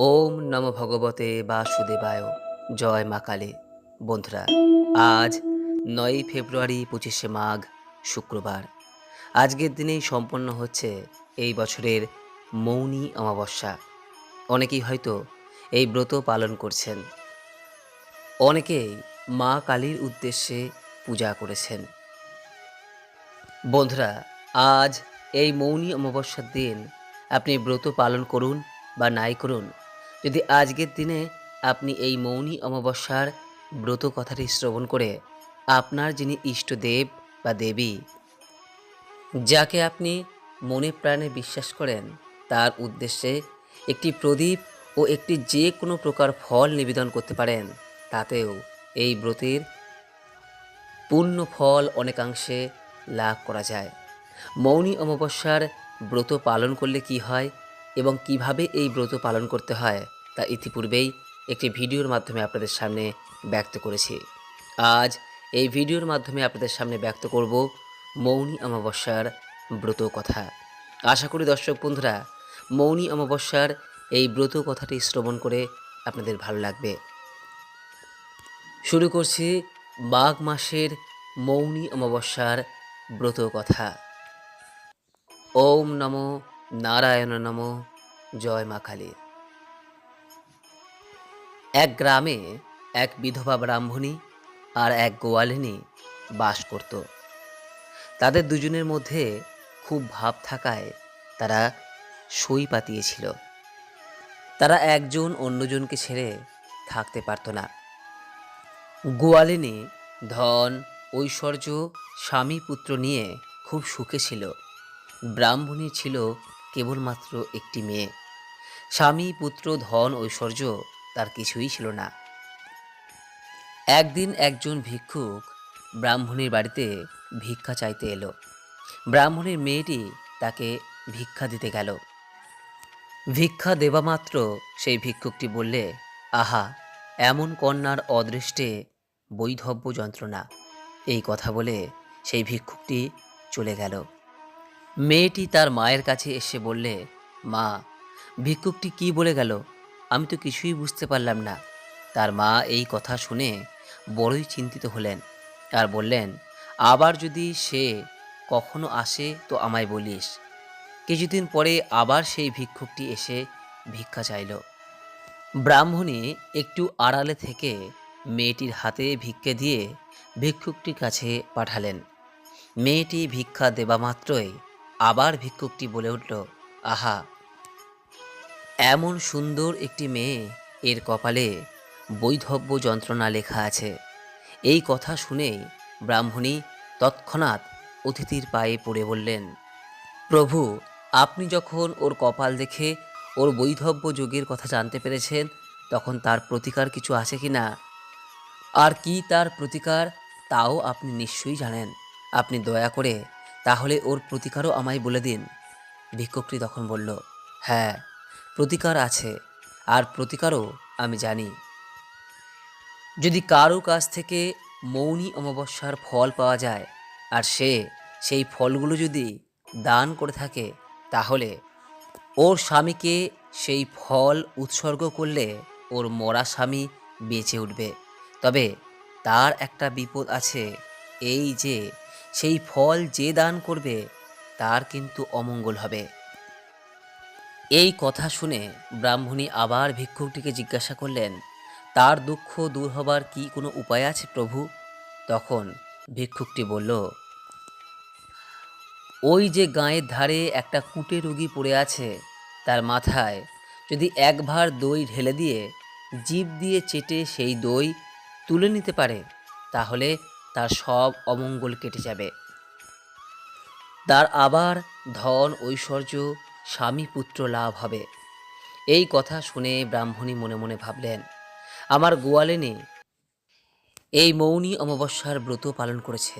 ওম নম ভগবতে বাসুদেবায়। জয় মা কালী। বন্ধুরা, আজ নয়ই ফেব্রুয়ারি পঁচিশে মাঘ, শুক্রবার। আজকের দিনেই সম্পন্ন হচ্ছে এই বছরের মৌনী অমাবস্যা। অনেকেই হয়তো এই ব্রত পালন করছেন। অনেকেই মা কালীর উদ্দেশ্যে পূজা করেছেন। বন্ধুরা, আজ এই মৌনী অমাবস্যার দিন আপনি ব্রত পালন করুন বা নাই করুন যদি আজকের দিনে আপনি এই মৌনী অমাবস্যার ব্রত কথাটি শ্রবণ করে আপনার যিনি ইষ্টদেব বা দেবী, যাকে আপনি মনে প্রাণে বিশ্বাস করেন, তার উদ্দেশ্যে একটি প্রদীপ ও একটি যে কোনো প্রকার ফল নিবেদন করতে পারেন, তাতেও এই ব্রতের পূর্ণ ফল অনেকাংশে লাভ করা যায়। মৌনী অমাবস্যার ব্রত পালন করলে কি হয় এবং কীভাবে এই ব্রত পালন করতে হয় তা ইতিপূর্বেই একটি ভিডিওর মাধ্যমে আপনাদের সামনে ব্যক্ত করেছি। আজ এই ভিডিওর মাধ্যমে আপনাদের সামনে ব্যক্ত করব মৌনী অমাবস্যার ব্রত কথা। আশা করি দর্শক বন্ধুরা, মৌনী অমাবস্যার এই ব্রত কথাটি শ্রবণ করে আপনাদের ভালো লাগবে। শুরু করছি মাঘ মাসের মৌনী অমাবস্যার ব্রত কথা। ওম নমো নারায়ণ নমো। জয় মা কালী। এক গ্রামে এক বিধবা ব্রাহ্মণী আর এক গোয়ালিনী বাস করত। তাদের দুজনের মধ্যে খুব ভাব থাকায় তারা সই পাতিয়েছিল। তারা একজন অন্যজনকে ছেড়ে থাকতে পারত না। গোয়ালিনী ধন, ঐশ্বর্য, স্বামী পুত্র নিয়ে খুব সুখে ছিল। ব্রাহ্মণী ছিল কেবলমাত্র একটি মেয়ে। স্বামী, পুত্র, ধন, ঐশ্বর্য তার কিছুই ছিল না। একদিন একজন ভিক্ষুক ব্রাহ্মণীর বাড়িতে ভিক্ষা চাইতে এলো। ব্রাহ্মণের মেয়েটি তাকে ভিক্ষা দিতে গেল। ভিক্ষা দেবা মাত্র সেই ভিক্ষুকটি বললে, আহা, এমন কন্যার অদৃষ্টে বৈধব্য যন্ত্রণা। এই কথা বলে সেই ভিক্ষুকটি চলে গেল। মেয়েটি তার মায়ের কাছে এসে বললে, মা, ভিক্ষুকটি কি বলে গেল? আমি তো কিছুই বুঝতে পারলাম না। তার মা এই কথা শুনে বড়ই চিন্তিত হলেন আর বললেন, আবার যদি সে কখনো আসে তো আমায় বলিস। কিছুদিন পরে আবার সেই ভিক্ষুকটি এসে ভিক্ষা চাইল। ব্রাহ্মণী একটু আড়ালে থেকে মেয়েটির হাতে ভিক্ষে দিয়ে ভিক্ষুকটির কাছে পাঠালেন। মেয়েটি ভিক্ষা দেবা মাত্রই আবার ভিক্ষুকটি বলে উঠল, আহা এমন সুন্দর একটি মেয়ে এর কপালে বৈধব্য যন্ত্রণা লেখা আছে। এই কথা শুনে ব্রাহ্মণী তৎক্ষণাৎ অতিথির পায়ে পড়ে বললেন, প্রভু, আপনি যখন ওর কপাল দেখে ওর বৈধব্য যোগের কথা জানতে পেরেছেন, তখন তার প্রতিকার কিছু আছে কি না? আর কি তার প্রতিকার তাও আপনি নিশ্চয়ই জানেন। আপনি দয়া করে তাহলে ওর প্রতিকারও আমায় বলে দিন। ভিক্ষকটি তখন বলল হ্যাঁ প্রতিকার আছে, আর প্রতিকারও আমি জানি। যদি কারও কাছ থেকে মৌনী অমাবস্যার ফল পাওয়া যায়, আর সে সেই ফলগুলো যদি দান করে থাকে, তাহলে ওর স্বামীকে সেই ফল উৎসর্গ করলে ওর মরা স্বামী বেঁচে উঠবে। তবে তার একটা বিপদ আছে, এই যে সেই ফল যে দান করবে, তার কিন্তু অমঙ্গল হবে। এই কথা শুনে ব্রাহ্মণী আবার ভিক্ষুকটিকে জিজ্ঞাসা করলেন, তার দুঃখ দূর হবার কি কোনো উপায় আছে প্রভু? তখন ভিক্ষুকটি বলল, ওই যে গাঁয়ের ধারে একটা কুটে রুগী পড়ে আছে, তার মাথায় যদি এক ভার দই ঢেলে দিয়ে জিভ দিয়ে চেটে সেই দই তুলে নিতে পারে, তাহলে তার সব অমঙ্গল কেটে যাবে। তার আবার ধন ঐশ্বর্য স্বামী পুত্র লাভ হবে। এই কথা শুনে ব্রাহ্মণী মনে মনে ভাবলেন, আমার গোয়ালেনে এই মৌনী অমাবস্যার ব্রত পালন করেছে।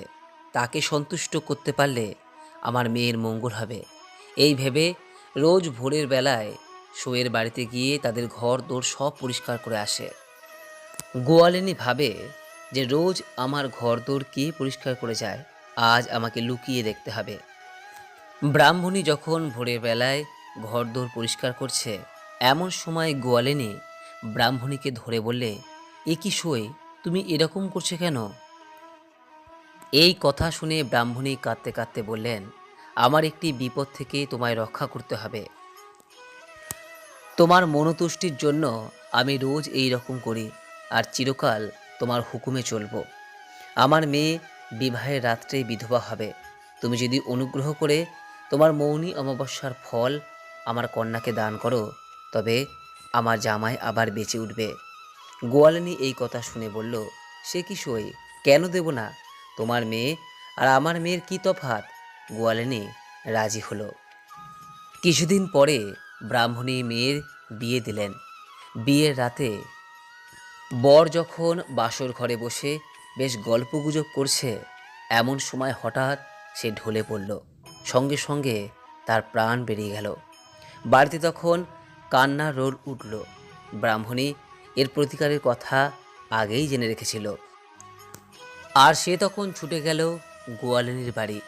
তাকে সন্তুষ্ট করতে পারলে আমার মেয়ের মঙ্গল হবে। এই ভেবে রোজ ভোরের বেলায় শোয়ের বাড়িতে গিয়ে তাদের ঘর দোর সব পরিষ্কার করে আসে। গোয়ালিনী ভাবে যে রোজ আমার ঘর দোর কে পরিষ্কার করে যায়, আজ আমাকে লুকিয়ে দেখতে হবে। ব্রাহ্মণী যখন ভোরের বেলায় ঘর দোর পরিষ্কার করছে, এমন সময় গোয়ালিনী ব্রাহ্মণীকে ধরে বললে, এ কি সই? তুমি এরকম করছে কেন? এই কথা শুনে ব্রাহ্মণী কাঁদতে কাঁদতে বললেন, আমার একটি বিপদ থেকে তোমায় রক্ষা করতে হবে। তোমার মনতুষ্টির জন্য আমি রোজ এই রকম করি, আর চিরকাল তোমার হুকুমে চলব। আমার মেয়ে বিবাহের রাত্রে বিধবা হবে। তুমি যদি অনুগ্রহ করে তোমার মৌনী অমাবস্যার ফল আমার কন্যাকে দান করো, তবে আমার জামাই আবার বেঁচে উঠবে। গোয়ালিনী এই কথা শুনে বলল, সে কি সই? কেন দেব না? তোমার মেয়ে আর আমার মেয়ের কী তফাৎ? গোয়ালিনী রাজি হলো। কিছুদিন পরে ব্রাহ্মণী মেয়ের বিয়ে দিলেন। বিয়ের রাতে বর যখন বাসর ঘরে বসে বেশ গল্পগুজব করছে, এমন সময় হঠাৎ সে ঢলে পড়ল। সঙ্গে সঙ্গে তার প্রাণ বেরিয়ে গেল। বাড়িতে তখন কান্নার রোল উঠল। ব্রাহ্মণী এর প্রতিকারের কথা আগেই জেনে রেখেছিল। আর সে তখন ছুটে গেল গোয়ালিনীর বাড়ি।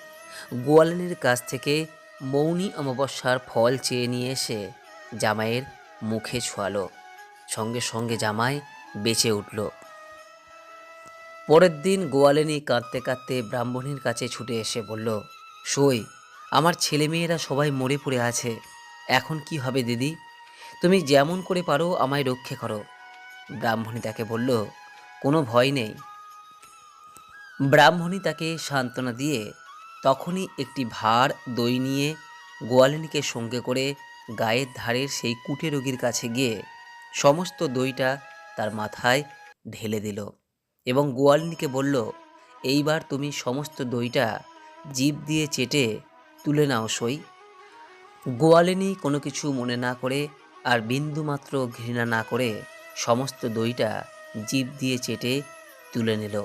গোয়ালিনীর কাছ থেকে মৌনী অমাবস্যার ফল চেয়ে নিয়ে এসে জামাইয়ের মুখে ছোয়ালো। সঙ্গে সঙ্গে জামাই বেঁচে উঠল। পরের দিন গোয়ালিনী কাঁদতে কাঁদতে ব্রাহ্মণীর কাছে ছুটে এসে বলল সই আমার ছেলেমেয়েরা সবাই মরে পড়ে আছে। এখন কি হবে, দিদি? তুমি যেমন করে পারো আমায় রক্ষে করো। ব্রাহ্মণী তাকে বলল, কোনো ভয় নেই। ব্রাহ্মণী তাকে সান্ত্বনা দিয়ে তখনই একটি ভার, দই নিয়ে গোয়ালিনীকে সঙ্গে করে গায়ের ধারের সেই কুটে রোগীর কাছে গিয়ে সমস্ত দইটা তার মাথায় ঢেলে দিল এবং গোয়ালিনীকে বলল, এইবার তুমি সমস্ত দইটা জিভ দিয়ে চেটে তুলে নাও সই। গোয়ালিনী কোনো কিছু মনে না করে আর বিন্দুমাত্র ঘৃণা না করে সমস্ত দইটা জীব দিয়ে চেটে তুলে নিল।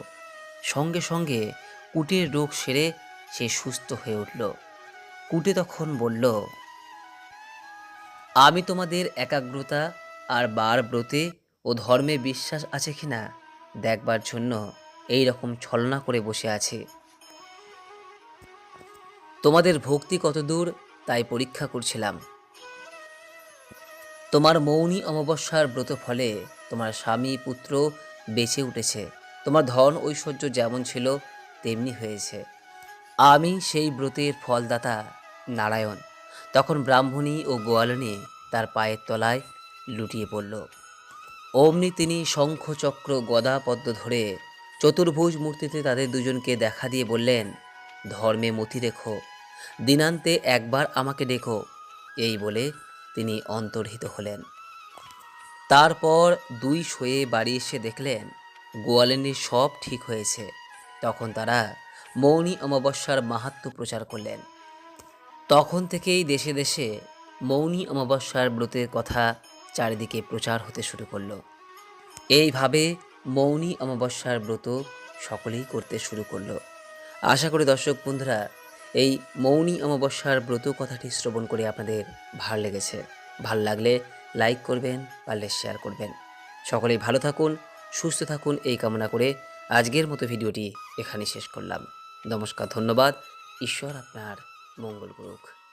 সঙ্গে সঙ্গে কুটের রোগ সেরে সে সুস্থ হয়ে উঠল। কুটে তখন বলল, আমি তোমাদের একাগ্রতা আর বার ব্রতে ও ধর্মে বিশ্বাস আছে কিনা দেখবার জন্য এই রকম ছলনা করে বসে আছে। তোমাদের ভক্তি কতদূর, তাই পরীক্ষা করছিলাম। তোমার মৌনী অমাবস্যার ব্রত ফলে তোমার স্বামী পুত্র বেঁচে উঠেছে। তোমার ধন ঐশ্বর্য যেমন ছিল, তেমনি হয়েছে। আমি সেই ব্রতের ফলদাতা নারায়ণ। তখন ব্রাহ্মণী ও গোয়ালিনী তার পায়ের তলায় লুটিয়ে পড়ল। অমনি তিনি শঙ্খ চক্র গদা পদ্ম ধরে চতুর্ভুজ মূর্তিতে তাদের দুজনকে দেখা দিয়ে বললেন, ধর্মে মতি রেখো দিনান্তে একবার আমাকে দেখো এই বলে তিনি অন্তর্হিত হলেন। তারপর দুই শোয়ে বাড়ি এসে দেখলেন, গোয়ালিনীর সব ঠিক হয়েছে। তখন তারা মৌনী অমাবস্যার মাহাত্ম প্রচার করলেন। তখন থেকেই দেশে দেশে মৌনী অমাবস্যার ব্রতের কথা চারিদিকে প্রচার হতে শুরু করল। এইভাবে মৌনী অমাবস্যার ব্রত সকলেই করতে শুরু করল। আশা করি দর্শক বন্ধুরা এই মৌনী অমাবস্যার ব্রত কথাটি শ্রবণ করে আপনাদের ভালো লেগেছে। ভালো লাগলে লাইক করবেন, পারলে শেয়ার করবেন। সকলেই ভালো থাকুন, সুস্থ থাকুন এই কামনা করে আজকের মতো ভিডিওটি এখানে শেষ করলাম। নমস্কার, ধন্যবাদ। ঈশ্বর আপনার মঙ্গল করুক।